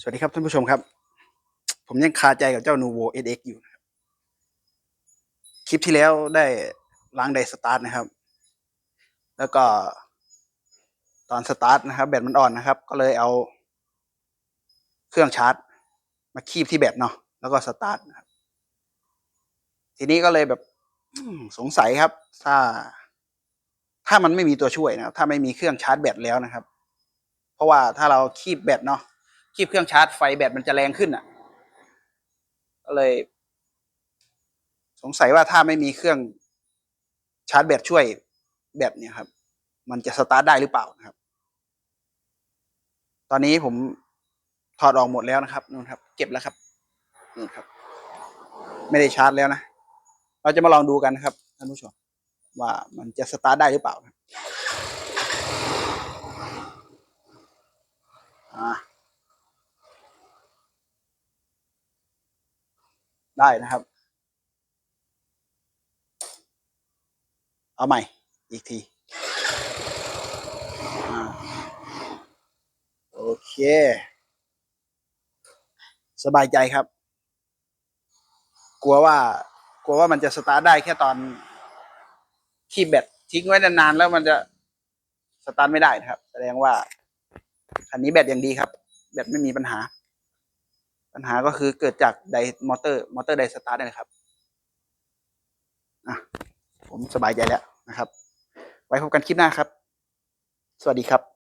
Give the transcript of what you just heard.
สวัสดีครับท่านผู้ชมครับ ผมยังคาใจกับเจ้า Nuvo SX อยู่ครับคลิปที่แล้วได้ล้างไดสตาร์ทนะครับ แล้วก็ตอนสตาร์ทนะครับ แบตมันอ่อนนะครับ ก็เลยเอาเครื่องชาร์จ มาคีบที่แบตเนาะแล้วก็สตาร์ทนะครับ ทีนี้ก็เลยแบบสงสัยครับ ถ้า ถ้ามันไม่มีตัวช่วยนะครับ ถ้าไม่มีเครื่องชาร์จแบตแล้วนะครับ เพราะว่าถ้าเราคีบแบตเนาะ คีบเครื่องชาร์จไฟแบตมันจะแรงขึ้นอะ ก็เลย สงสัยว่าถ้าไม่มีเครื่องชาร์จแบตช่วยแบตเนี่ยครับ มันจะสตาร์ทได้หรือเปล่านะครับ ตอนนี้ผมถอดออกหมดแล้วนะครับนู่นครับ เก็บแล้วครับนู่นครับ ไม่ได้ชาร์จแล้วนะ เราจะมาลองดูกันนะครับท่านผู้ชมว่ามันจะสตาร์ทได้หรือเปล่านะครับอ่า ได้นะครับ เอาใหม่ อีกทีอโอเค สบายใจครับ กลัวว่า กลัวว่ามันจะสตาร์ทได้แค่ตอนคีบแบตทิ้งไว้นานๆแล้วมันจะสตาร์ทไม่ได้นะครับ แสดงว่า คันนี้แบตอยังดีครับ แบตไม่มีปัญหา ปัญหาก็คือเกิดจากไดมอเตอร์มอเตอร์ไดสตาร์ทนะครับอะผมสบายใจแล้วนะครับ ไว้พบกันคลิปหน้าครับ สวัสดีครับ